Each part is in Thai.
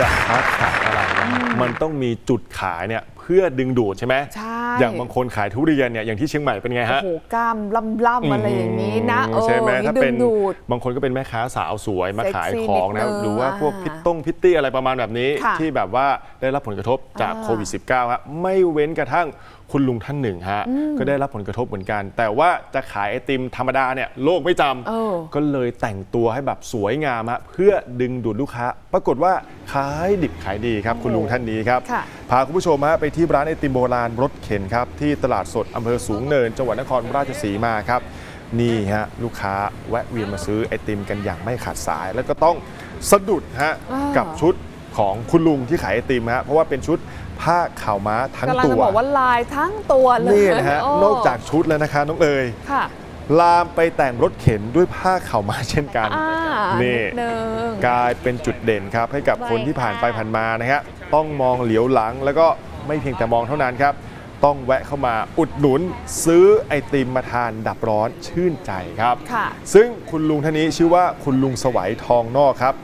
จะค้าขายอะไรนะมันต้องมีจุดขายเนี่ยเพื่อดึงดูดใช่ไหมใช่ อย่างบางคนขายทุเรียนเนี่ยอย่างที่เชียงใหม่เป็นไงโอ้ฮะโหกล้ามล่ำๆอะไรอย่างนี้นะอืเออใช่ไหมนี่ถ้าดึเป็นงดูด บางคนก็เป็นแม่ค้าสาวสวยมาเซ็กซี่ขายของนะนิดนึงหรือว่าพวกอ่าพิตต้งพิตตี้อะไรประมาณแบบนี้ ค่ะที่แบบว่าได้รับผลกระทบจากอ่า โควิด -19 ฮะไม่เว้นกระทั่งคุณลุงท่านหนึ่งฮะก็ได้รับผลกระทบเหมือนกัน แต่ว่าจะขายไอติมธรรมดาเนี่ยโลกไม่จำ เออ ก็เลยแต่งตัวให้แบบสวยงามฮะเพื่อดึงดูดลูกค้า ปรากฏว่าขายดิบขายดีครับ คุณลุงท่านนี้ครับค่ะพาคุณผู้ชมฮะไปที่ร้านไอติมโบราณรถเข็นครับ ที่ตลาดสดอำเภอสูงเนิน จังหวัดนครราชสีมาครับ นี่ฮะลูกค้าแวะเวียนมาซื้อไอติมกันอย่างไม่ขาดสาย แล้วก็ต้องสะดุดฮะอ่ากักับชุดของคุณลุงที่ขายไอติมฮะเพราะว่าเป็นชุดผ้าขาวม้าทั้งกำลังตัจะวบอกว่าลายทั้งตัวเลยนี่นะฮะโอ้นอกจากชุดแล้วนะคะน้องเอ๋ยค่ะ ลามไปแต่งรถเข็นด้วยผ้าขาวม้าเช่นกัน อ่านี่นิดนึง กลายเป็นจุดเด่นครับ ให้กับคนที่ผ่านไปผ่านมานะฮะต้องมองเหลียวหลังแล้วก็ไม่เพียงแต่มองเท่านั้นครับ ต้องแวะเข้ามาอุดหนุน ซื้อไอติมมาทานดับร้อนชื่นใจครับ ค่ะ ซึ่งคุณลุงท่านนี้ชื่อว่าคุณลุงสวัยทองนอกครับ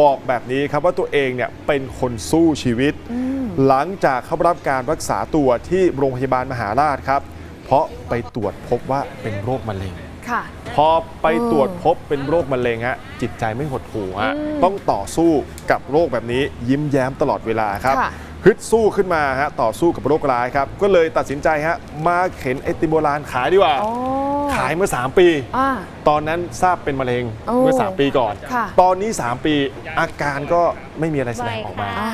บอกแบบนี้ครับว่าตัวเองเนี่ยเป็นคนสู้ชีวิต หลังจากเข้ารับการรักษาตัวที่โรงพยาบาลมหาราชครับเพ ราะไปตรวจพบว่าเป็นโรคมะเร็ง ค่ะ พอไปตรวจพบเป็นโรคมะเร็งฮะจิตใจไม่หดหู่ฮะอืมต้องต่อสู้กับโรคแบบนี้ยิ้มแย้มตลอดเวลาครับค่ะ ฮึดสู้ขึ้นมาฮะต่อสู้กับโรคร้ายครับ ก็เลยตัดสินใจฮะมาเข็นไอติมโบราณขายดีกว่า อ๋อขายเมื่อ 3 ปี อ่า ตอนนั้นทราบเป็นมะเร็งโอ้เมื่อ 3 ปีก่อน ค่ะ ตอนนี้ 3 ปีอาการก็ไม่มีอะไรแสดงออกมา อ่า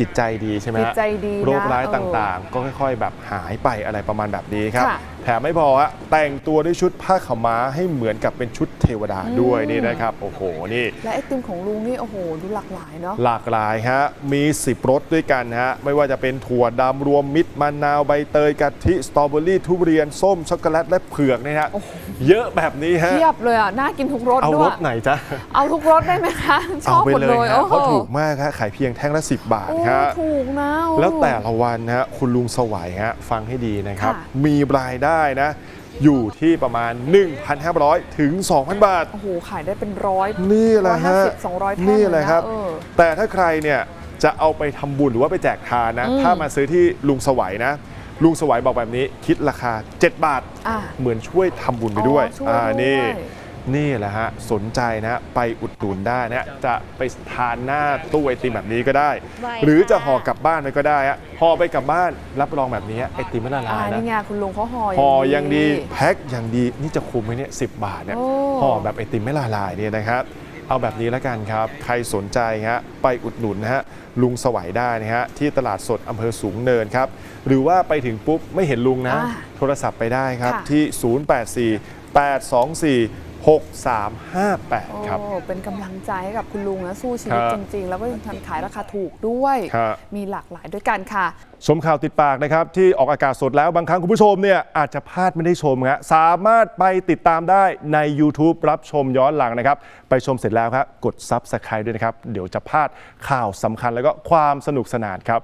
จิตใจดีใช่ไหมฮะจิตใจดีนะโรคร้ายเออต่างๆ ก็ค่อยๆ แบบหายไปอะไรประมาณแบบนี้ครับ ค่ะ แถมไม่พอฮะแต่งตัวด้วยชุดผ้าขาวม้าให้เหมือนกับเป็นชุดเทวดาด้วยอืมนี่นะครับ โอ้โหนี่ และไอติมของลุงนี่โอ้โหดูหลากหลายเนาะ หลากหลายฮะ มี 10รสด้วยกันฮะ ไม่ว่าจะเป็นถั่วดำรวมมิตรมะนาวใบเตยกะทิ สตรอเบอรี่ทุเรียน ส้ม ช็อกโกแลต และเผือกเนี่ยฮะโอ้โหเยอะแบบนี้ฮะ เทียบเลยอะ น่ากินทุกรสเอาด้รวย สไหนจ๊ะ เอาทุกรสได้ไหมคะ ชเอาอบไปหมดเลเลยยฮะโอ้โหเพราะถูกมากฮะ ขายเพียงแท่งละ 10 บาทโอ้ฮะถูกนะโอ้แล้วแต่ละวันฮะคุณลุงสวัยฮะฟังให้ดีนะครับ ค่ะ มีรายได้นะ อยู่ที่ประมาณ 1,500 ถึง 2,000 บาท โอ้โหขายได้เป็นร้อย นี่แหละฮะ150 200แท่งนี่แหละครับ เลยนะเออแต่ถ้าใครเนี่ยจะเอาไปทำบุญหรือว่าไปแจกทานนะ อืม ถ้ามาซื้อที่ลุงสวัยนะ ลุงสวัยบอกแบบนี้คิดราคา 7 บาท อ่าเหมือนช่วยทำบุญไปด้วยอ๋อช่วยด้วย นี่ นี่แหละฮะสนใจนะไปอุดหนุนได้นะจะไปทานหน้าตู้ไอติมแบบนี้ก็ได้ไว้หรือจะค่ะห่อกลับบ้านไปก็ได้ฮะห่อไปกลับบ้านรับรองแบบนี้ไอติมไม่ละอ่าลายนะนี่ไงคุณลุงเขาห่อห่ออย่างดีแพ็คอย่างดีนี่จะคุ้มไหมเนี่ยสิบาทเนี่ยโอ้ห่อแบบไอติมไม่ละลายเนี่ยนะครับเอาแบบนี้แล้วกันครับ ใครสนใจฮะไปอุดหนุนนะฮะลุงสวัยได้นะฮะที่ตลาดสดอำเภอสูงเนินครับ หรือว่าไปถึงปุ๊บไม่เห็นลุงนะอ่าโทรศัพท์ไปได้ครับค่ะที่ 084 824 6358 ครับ โอ้เป็นกำลังใจให้กับคุณลุงนะสู้ชีวิตครับ จริง ๆ แล้วก็ยังทันขายราคาถูกด้วย ครับ มีหลากหลายด้วยกันค่ะ ชมข่าวติดปากนะครับ ที่ออกอากาศสดแล้วบางครั้งคุณผู้ชมเนี่ยอาจจะพลาดไม่ได้ชมฮะสามารถไปติดตามได้ใน YouTube รับชมย้อนหลังนะครับ ไปชมเสร็จแล้วครับ กด Subscribe ด้วยนะครับ เดี๋ยวจะพลาดข่าวสำคัญแล้วก็ความสนุกสนานครับ